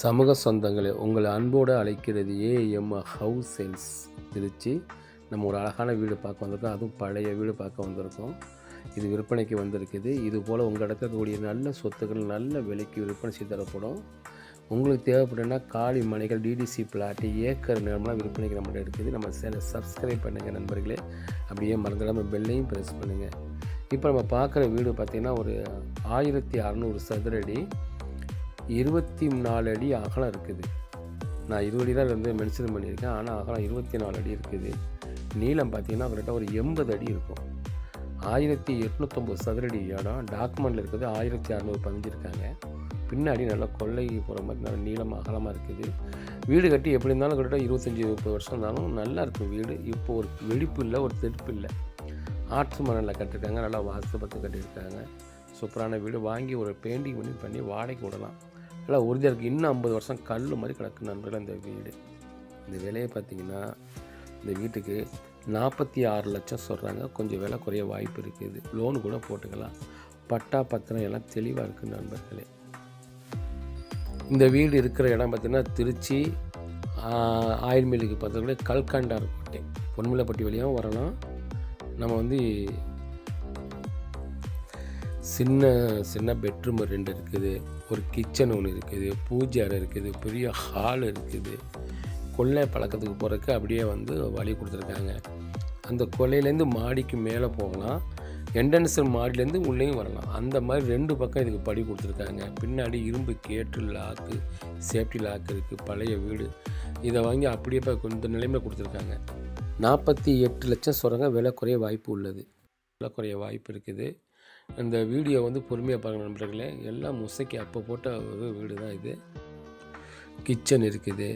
சமூக சொந்தங்களே உங்களை அன்போடு அழைக்கிறது ஏஎம் ஹவுஸ் சேல்ஸ் திருச்சி. நம்ம ஒரு அழகான வீடு பார்க்க வந்திருக்கோம். அதுவும் பழைய வீடு பார்க்க வந்திருக்கோம். இது விற்பனைக்கு வந்திருக்குது. இது போல் உங்கள் இடத்துல நல்ல சொத்துக்கள் நல்ல விலைக்கு விற்பனை செய்து தரப்படும். உங்களுக்கு தேவைப்படுன்னா காலி மனைகள் டிடிசி பிளாட்டு ஏக்கர் நிலம்லாம் விற்பனைக்கு நம்மகிட்ட இருக்குது. நம்ம சேனலை சப்ஸ்கிரைப் பண்ணுங்கள் நண்பர்களே. அப்படியே மறந்துடாமல் பெல்லையும் ப்ரெஸ் பண்ணுங்கள் இப்போ நம்ம பார்க்குற வீடு பார்த்திங்கன்னா ஒரு ஆயிரத்தி அறநூறு சதுரடி இருபத்தி நாலு அடி அகலம் இருக்குது. நான் இருபது அடி தான் வந்து மென்ஷன் பண்ணியிருக்கேன். ஆனால் அகலம் இருபத்தி நாலு அடி இருக்குது. நீளம் பார்த்தீங்கன்னா கரெக்டாக ஒரு எண்பது அடி இருக்கும். ஆயிரத்தி எட்நூற்றம்பது சதுரடி இடம். டாக்குமெண்ட்டில் இருக்குது. ஆயிரத்தி அறநூறு பதிஞ்சிருக்காங்க. பின்னாடி நல்லா கொள்ளை போகிற மாதிரி நல்ல நீளம் அகலமாக இருக்குது. வீடு கட்டி எப்படி இருந்தாலும் கிட்டத்தட்ட இருபத்தஞ்சி முப்பது வருஷம் இருந்தாலும் நல்லா இருக்கும் வீடு. இப்போ ஒரு வெடிப்பு இல்லை ஒரு தெடுப்பு இல்லை. ஆற்று மணலில் கட்டியிருக்காங்க. நல்லா வாஸ்து கட்டியிருக்காங்க. சூப்பரான வீடு. வாங்கி ஒரு பெயிண்டிங் பண்ணி பண்ணி வாடகைக்கு விடலாம். எல்லாம் உறுதியாக இருக்குது இன்னும் ஐம்பது வருஷம் கல் மாதிரி கிடக்கு நண்பர்கள் இந்த வீடு. இந்த விலையை பார்த்தீங்கன்னா இந்த வீட்டுக்கு நாற்பத்தி ஆறு லட்சம் சொல்கிறாங்க கொஞ்சம் விலை குறைய வாய்ப்பு இருக்குது. லோன் கூட போட்டுக்கலாம். பட்டா பத்திரம் எல்லாம் தெளிவாக இருக்குது நண்பர்களே. இந்த வீடு இருக்கிற இடம் பார்த்திங்கன்னா திருச்சி ஆயில் மில்லுக்கு பக்கத்துல கல்கண்டார் கோட்டை பொன்மலைப்பட்டி வழியாகவும் வரலாம். நம்ம வந்து சின்ன சின்ன பெட்ரூம் ரெண்டு இருக்குது ஒரு கிச்சன் ஒன்று இருக்குது பூஜை அறை இருக்குது பெரிய ஹால் இருக்குது. கொள்ளை பழக்கத்துக்கு போகிறதுக்கு அப்படியே வந்து வழி கொடுத்துருக்காங்க. அந்த கொல்லையிலேருந்து மாடிக்கு மேலே போகலாம். என்ட்ரன்ஸ் மாடிலேருந்து உள்ளேயும் வரலாம். அந்த மாதிரி ரெண்டு பக்கம் இதுக்கு படி கொடுத்துருக்காங்க. பின்னாடி இரும்பு கேட்டு லாக்கு சேஃப்டி லாக் இருக்குது பழைய வீடு. இதை வாங்கி அப்படியே இப்போ இந்த நிலைமை கொடுத்துருக்காங்க. நாற்பத்தி எட்டு லட்சம் சொல்கிறாங்க விலை குறைய வாய்ப்பு உள்ளது. விலை குறைய வாய்ப்பு இருக்குது. இந்த வீடியோ வந்து பொறுமையாக பாருங்கள் நண்பர்களே. எல்லாம் முசைக்கு அப்போ போட்ட ஒரு வீடு தான் இது. கிச்சன் இருக்குது.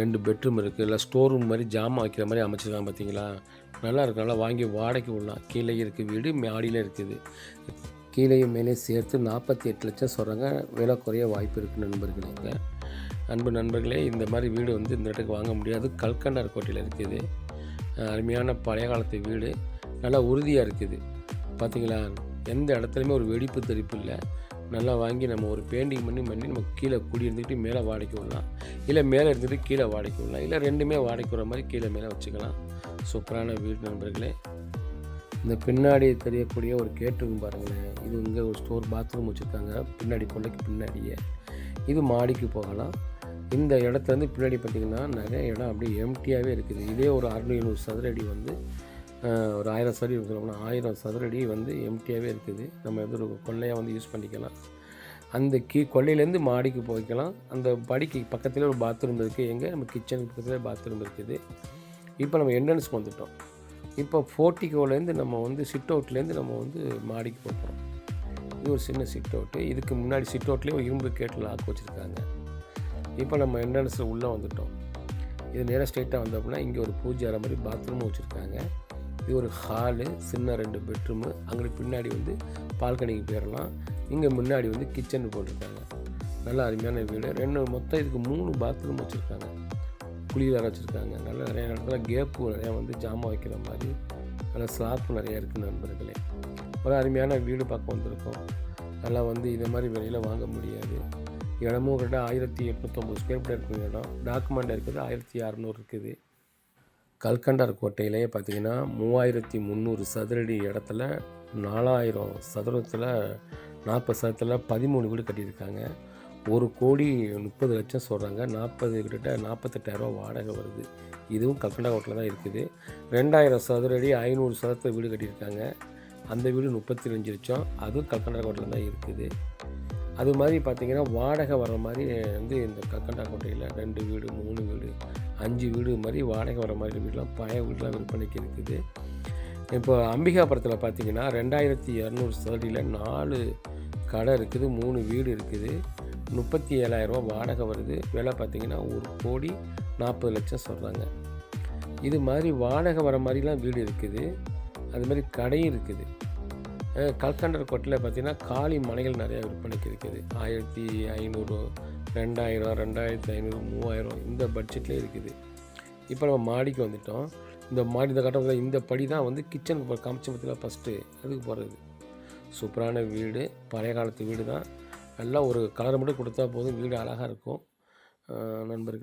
ரெண்டு பெட்ரூம் இருக்குது இல்லை ஸ்டோர் ரூம் மாதிரி ஜாமான் வைக்கிற மாதிரி அமைச்சிருக்காங்க பார்த்தீங்களா நல்லா இருக்கு. நல்லா வாங்கி வாடகைக்கு விடலாம். கீழே இருக்குது வீடு மாடியில் இருக்குது. கீழேயும் மேலே சேர்த்து நாற்பத்தி எட்டு லட்சம் சொல்கிறாங்க விலை குறைய வாய்ப்பு இருக்குது நண்பர்களுக்கு அன்பு நண்பர்களே இந்த மாதிரி வீடு வந்து இந்த இடத்துக்கு வாங்க முடியாது. கல்கண்டார் கோட்டையில் இருக்குது. அருமையான பழைய காலத்து வீடு. நல்லா உறுதியாக இருக்குது. பார்த்தீங்களா எந்த இடத்துலையுமே ஒரு வெடிப்பு தெரிப்பு இல்லை. நல்லா வாங்கி நம்ம ஒரு பெயிண்டிங் பண்ணி பண்ணி நம்ம கீழே குடி இருந்துக்கிட்டு மேலே வாடகை விடலாம். இல்லை மேலே இருந்துட்டு கீழே வாடகை விடலாம். இல்லை ரெண்டுமே வாடகை விடுற மாதிரி கீழே மேலே வச்சுக்கலாம். சூப்பரான வீடு நண்பர்களே. இந்த பின்னாடி தெரியக்கூடிய ஒரு கேட்டுருக்கும் பாருங்களேன். இது இங்கே ஒரு ஸ்டோர் பாத்ரூம் வச்சுருக்காங்க. பின்னாடி கொள்ளைக்கு பின்னாடியே. இது மாடிக்கு போகலாம். இந்த இடத்துலேருந்து பின்னாடி பார்த்திங்கன்னா நிறைய இடம் அப்படியே எம்டியாகவே இருக்குது. இதே ஒரு அறுநூறு எழுநூறு சதுரடி வந்து ஒரு ஆயிரம் சதுரடி சொல்லப்போனால் ஆயிரம் சதுரடி வந்து எம்டியாகவே இருக்குது. நம்ம வந்து ஒரு கொள்ளையாக வந்து யூஸ் பண்ணிக்கலாம். அந்த கீ கொள்ளையிலேருந்து மாடிக்கு போய்க்கலாம். அந்த படிக்கு பக்கத்தில் ஒரு பாத்ரூம் இருக்குது எங்கே? நம்ம கிச்சனுக்கு பக்கத்தில் பாத்ரூம் இருக்குது. இப்போ நம்ம என்ட்ரன்ஸ்க்கு வந்துட்டோம். இப்போ ஃபோர்ட்டிகோலேருந்து நம்ம வந்து சிட் அவுட்லேருந்து நம்ம வந்து மாடிக்கு போகிறோம் இது ஒரு சின்ன சிட் அவுட்டு இதுக்கு முன்னாடி சிட் அவுட்லேயும் இரும்பு கேட்டில் லாக் வச்சுருக்காங்க. இப்போ நம்ம என்ட்ரன்ஸில் உள்ளே வந்துட்டோம். இது நேராக ஸ்ட்ரெயிட்டாக வந்தோம் அப்படின்னா இங்கே ஒரு பூஜை அறை மாதிரி பாத்ரூமும் வச்சுருக்காங்க. இது ஒரு ஹாலு சின்ன ரெண்டு பெட்ரூமு. அங்கே பின்னாடி வந்து பால்கனிக்கு போயிடலாம் இங்கே முன்னாடி வந்து கிச்சன் போட்டிருக்காங்க. நல்ல அருமையான வீடு. ரெண்டு மொத்தம் இதுக்கு மூணு பாத்ரூம் வச்சுருக்காங்க. குளியல் வச்சுருக்காங்க. நல்ல நிறைய இடத்துல கேப்பு நிறையா வந்து ஜாமான் வைக்கிற மாதிரி. நல்ல ஸ்லாப்பு நிறையா இருக்குது நண்பர்களே. ஒரு அருமையான வீடு பார்க்க வந்திருக்கோம். நல்லா வந்து இதை மாதிரி விலையில் வாங்க முடியாது. இடமும் கிட்ட ஆயிரத்தி எட்நூற்றம்பது ஸ்கொயர் ஃபீட் இருக்கிற இடம். டாக்குமெண்ட் இருக்குது. ஆயிரத்தி அறநூறு இருக்குது. கல்கண்டார் கோட்டையிலேயே பார்த்தீங்கன்னா மூவாயிரத்தி முந்நூறு சதுரடி இடத்துல நாலாயிரம் சதுரத்தில் நாற்பது சதுரத்தில் பதிமூணு வீடு கட்டியிருக்காங்க. ஒரு கோடி முப்பது லட்சம் சொல்கிறாங்க நாற்பது கிட்ட நாற்பத்தெட்டாயிரரூவா வாடகை வருது. இதுவும் கல்கண்டா கோட்டையில் தான் இருக்குது. ரெண்டாயிரம் சதுரடி ஐநூறு சதுரத்தில் வீடு கட்டியிருக்காங்க. அந்த வீடு முப்பத்தி ரெஞ்சு லட்சம். அதுவும் கல்கண்டா கோட்டையில் தான் இருக்குது. அது மாதிரி பார்த்திங்கன்னா வாடகை வர மாதிரி வந்து இந்த கக்கண்டா கோட்டையில் ரெண்டு வீடு மூணு வீடு அஞ்சு வீடு மாதிரி வாடகை வர மாதிரி வீடுலாம் பழைய வீடுலாம் விற்பனைக்கு இருக்குது. இப்போ அம்பிகாபுரத்தில் பார்த்திங்கன்னா ரெண்டாயிரத்தி இரநூறு சதுரடியில் நாலு கடை இருக்குது மூணு வீடு இருக்குது. முப்பத்தி ஏழாயிரரூபா வாடகை வருது. விலை பார்த்திங்கன்னா ஒரு கோடி நாற்பது லட்சம் சொல்கிறாங்க இது மாதிரி வாடகை வர மாதிரிலாம் வீடு இருக்குது. அது மாதிரி கடையும் இருக்குது. கல்கண்டர் கோட்டையில் பார்த்தீங்கன்னா காளி மனைகள் நிறையா விற்பனைக்கு இருக்குது. ஆயிரத்தி ஐநூறு ரெண்டாயிரம் ரெண்டாயிரத்தி ஐநூறு மூவாயிரம் இந்த பட்ஜெட்லேயே இருக்குது. இப்போ நம்ம மாடிக்கு வந்துட்டோம். இந்த மாடி இந்த கட்டத்தில் இந்த படி தான் வந்து கிச்சனுக்கு போகிற காமிச்ச பற்றியில் ஃபஸ்ட்டு அதுக்கு போகிறது சூப்பரான வீடு பழைய காலத்து வீடு தான் நல்லா ஒரு கலர் மட்டும் கொடுத்தா போதும் வீடு அழகாக இருக்கும். நண்பர்கள்